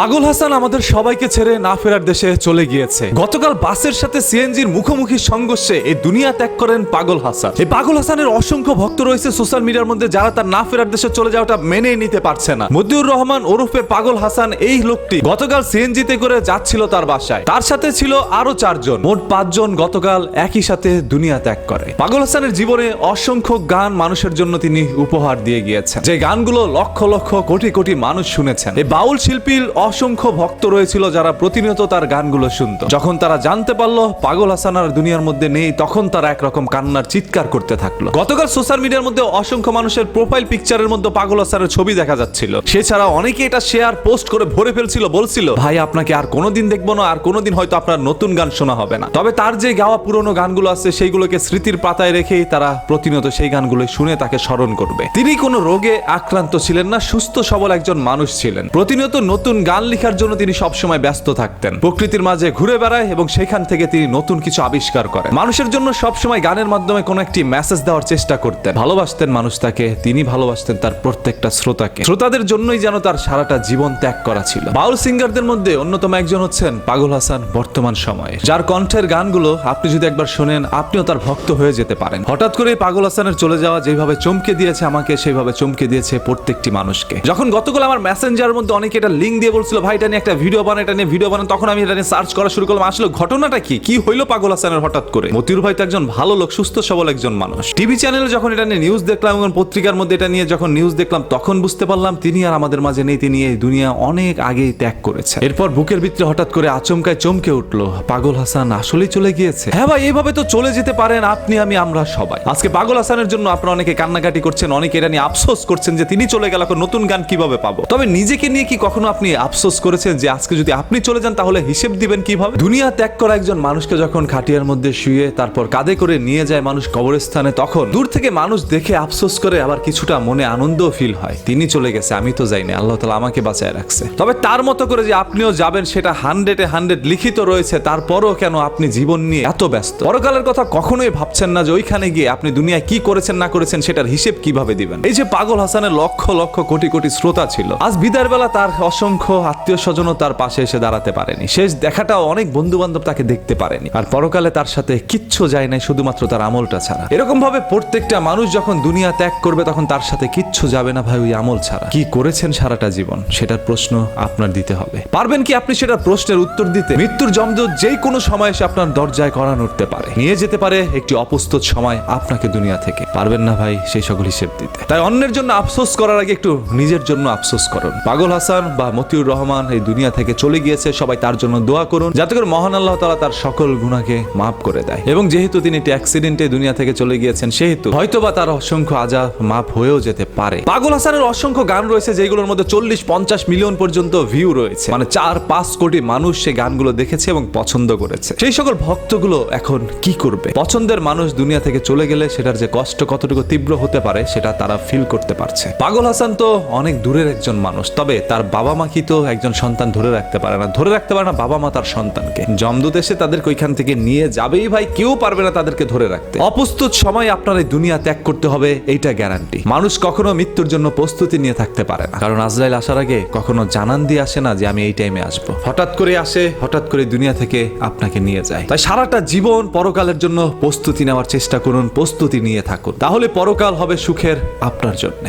পাগল হাসান আমাদের সবাইকে ছেড়ে না ফেরার দেশে চলে গিয়েছে। গতকাল বাসের সাথে সিএনজির মুখোমুখি সংঘর্ষে এই দুনিয়া ত্যাগ করেন পাগল হাসান। এই পাগল হাসানের অসংখ্য ভক্ত রয়েছে সোশ্যাল মিডিয়ার মধ্যে যারা তার না ফেরার দেশে চলে যাওয়াটা মেনে নিতে পারছে না। মতিউর রহমান ওরফে পাগল হাসান এই লোকটি গতকাল সিএনজিতে করে যাচ্ছিল তার বাসায়। তার সাথে ছিল আরও চারজন। মোট পাঁচজন গতকাল একই সাথে দুনিয়া ত্যাগ করে। পাগল হাসানের জীবনে অসংখ্য গান মানুষের জন্য তিনি উপহার দিয়ে গিয়েছেন। যে গানগুলো লক্ষ লক্ষ কোটি কোটি মানুষ শুনেছেন। এই বাউল শিল্পীর অসংখ্য ভক্ত রয়েছিল যারা প্রতিনিয়ত তার গানগুলো শুনত। যখন তারা জানতে পারল পাগল হাসান আর দুনিয়ার মধ্যে নেই, তখন তারা একরকম কান্নার চিৎকার করতে থাকল। গতকাল সোশ্যাল মিডিয়ার মধ্যে অসংখ্য মানুষের প্রোফাইল পিকচারের মধ্যে পাগল হাসানের ছবি দেখা যাচ্ছিল। সেছাড়া অনেকে এটা শেয়ার, পোস্ট করে ভরে ফেলছিল, বলছিল, ভাই, আপনাকে আর কোনোদিন দেখব না, আর কোনোদিন হয়তো আপনার নতুন গান শোনা হবে না। তবে তার যে গাওয়া পুরনো গানগুলো আছে, সেইগুলোকে স্মৃতির পাতায় রেখেই তারা প্রতিনিয়ত সেই গানগুলো শুনে তাকে স্মরণ করবে। তিনি কোনো রোগে আক্রান্ত ছিলেন না, সুস্থ সবল একজন মানুষ ছিলেন। প্রতিনিয়ত নতুন গান লেখার জন্য তিনি সবসময় ব্যস্ত থাকতেন। প্রকৃতির মাঝে ঘুরে বেড়ায় এবং সেখান থেকে তিনি নতুন কিছু আবিষ্কার করেন। মানুষের জন্য সবসময় গানের মাধ্যমে কোনো একটি মেসেজ দেওয়ার চেষ্টা করতেন। ভালোবাসতেন মানুষ তাকে, তিনি ভালোবাসতেন তার প্রত্যেকটা শ্রোতাকে। শ্রোতাদের জন্যই যেন তার সারাটা জীবন ত্যাগ করা ছিল। বাউল সিঙ্গারদের মধ্যে অন্যতম একজন হচ্ছেন পাগল হাসান বর্তমান সময়ে যার কণ্ঠের গানগুলো আপনি যদি একবার শোনেন, আপনিও তার ভক্ত হয়ে যেতে পারেন। হঠাৎ করে পাগল হাসানের চলে যাওয়া যেভাবে চমকে দিয়েছে আমাকে সেভাবে চমকে দিয়েছে প্রত্যেকটি মানুষকে। যখন গতকাল আমার মেসেঞ্জার মধ্যে অনেকে এটা লিঙ্ক দিয়ে বলছিল, ভাই, এটা নিয়ে একটা ভিডিও বানান, এটা নিয়ে ভিডিও বানান। তখন আমি এটা নিয়ে সার্চ করা শুরু করলাম। আসলে ঘটনাটা কি? কি হইল পাগল হাসানের হঠাৎ করে? মতিউর ভাই তো একজন ভালো লোক, সুস্থ, সবল একজন মানুষ। টিভি চ্যানেলে যখন এটা নিয়ে নিউজ দেখলাম এবং পত্রিকার মধ্যে এটা নিয়ে যখন নিউজ দেখলাম, তখন বুঝতে পারলাম তিনি আর আমাদের মাঝে নেই, তিনি এই দুনিয়া অনেক আগেই ত্যাগ করেছে এরপর বুকের ভিতরে হঠাৎ করে আচমকায় চমকে উঠল, পাগল হাসান আসলেই চলে গিয়েছে? হ্যাঁ ভাই, এইভাবে তো চলে যেতে পারেন, আপনি, আমি, আমরা সবাই। আজকে পাগল হাসানের জন্য আপনারা অনেকে কান্নাকাটি করছেন, অনেকে এটা নিয়ে আফসোস করছেন যে তিনি চলে গেল নতুন গান কীভাবে পাবো? তবে নিজেকে নিয়ে কি কখনো আপনি করেছেন যে আজকে যদি আপনি চলে যান, তাহলে হিসেব দিবেন কীভাবে? দুনিয়া ত্যাগ করা একজন মানুষকে যখন খাটিয়ার মধ্যে শুয়ে তারপর কাঁধে করে নিয়ে যায় মানুষ কবরস্থানে, তখন দূর থেকে মানুষ দেখে আফসোস করে আবার কিছুটা মনে আনন্দও ফিল হয়। তিনি চলে গেছে, আমি তো যাইনি, আল্লাহ তালা আমাকে বাঁচায় রাখছে। তবে তার মতো করে যে আপনিও যাবেন, সেটা হান্ড্রেডে হান্ড্রেড লিখিত রয়েছে, তারপরও কেন আপনি জীবন নিয়ে এত ব্যস্ত? পরকালের কথা কখনোই ভাবছেন না যে ওইখানে গিয়ে আপনি দুনিয়ায় কি করেছেন, না করেছেন, সেটার হিসেব কীভাবে দিবেন? এই যে পাগল হাসানের লক্ষ লক্ষ কোটি কোটি শ্রোতা ছিল, আজ বিদায়ের বেলা তার অসংখ্য আত্মীয় স্বজনও তার পাশে এসে দাঁড়াতে পারেনি। শেষ দেখাটাও অনেক বন্ধু বান্ধব তাকে দেখতে পারেনি। আর পরকালে তার সাথে কিচ্ছু যায় নাই, শুধুমাত্র তার আমলটা ছাড়া। এরকম ভাবে প্রত্যেকটা মানুষ যখন দুনিয়া ত্যাগ করবে, তখন তার সাথে কিচ্ছু যাবে না ভাই ওই আমল ছাড়া। কি করেছেন সারাটা জীবন? সেটার প্রশ্ন আপনার দিতে হবে। পারবেন কি আপনি সেটার প্রশ্নের উত্তর দিতে? মৃত্যুর জমদূত যেই কোনো সময় এসে আপনার দরজায় করান উঠতে পারে। নিয়ে যেতে পারে একটি অপ্রস্তুত সময় আপনাকে দুনিয়া থেকে। পারবেন না ভাই সেই সকল হিসেব দিতে। তাই অন্যের জন্য আফসোস করার আগে একটু নিজের জন্য আফসোস করুন। পাগল হাসান বা মতিউর রহমান এই দুনিয়া থেকে চলে গিয়েছে। সবাই তার জন্য দোয়া করুন। যাতে করে মহান আল্লাহ তালা তার সকল গুণাকে মাফ করে দেয়। এবং যেহেতু তিনি একটি অ্যাক্সিডেন্টে দুনিয়া থেকে চলে গিয়েছেন, সেহেতু হয়তোবা তার অসংখ্য আজাব মাফ হয়েও যেতে পারে। পাগল হাসানের অসংখ্য গান রয়েছে, যেগুলোর মধ্যে চল্লিশ পঞ্চাশ মিলিয়ন পর্যন্ত ভিউ রয়েছে। মানে চার পাঁচ কোটি মানুষ সে গানগুলো দেখেছে এবং পছন্দ করেছে। সেই সকল ভক্তগুলো এখন কি করবে? পছন্দের মানুষ দুনিয়া থেকে চলে গেলে সেটার যে কষ্ট কতটুকু তীব্র হতে পারে, সেটা তারা ফিল করতে পারছে। পাগল হাসান তো অনেক দূরের একজন মানুষ, তবে তার বাবা মা কি তো একজন সন্তান ধরে রাখতে পারে না। ধরে রাখতে পারে না, বাবা মা তার সন্তানকে। জমদূত এসে তাদেরকে ওইখান থেকে নিয়ে যাবেই ভাই, কেউ পারবে না তাদেরকে ধরে রাখতে। অপ্রস্তুত সময় আপনার এই দুনিয়া ত্যাগ করতে হবে, এইটা গ্যারান্টি মানুষ কখনো মৃত্যুর জন্য প্রস্তুতি নিয়ে থাকতে পারে না। কারণ আজরাইল আসার আগে কখনো জানান দিয়ে আসে না যে, আমি এই টাইমে আসব। হঠাৎ করে আসে, হঠাৎ করে দুনিয়া থেকে আপনাকে নিয়ে যায়। তাই সারাটা জীবন পরকালের জন্য প্রস্তুতি নেওয়ার চেষ্টা করুন, প্রস্তুতি নিয়ে থাকুন। তাহলে পরকাল হবে সুখের আপনার জন্য।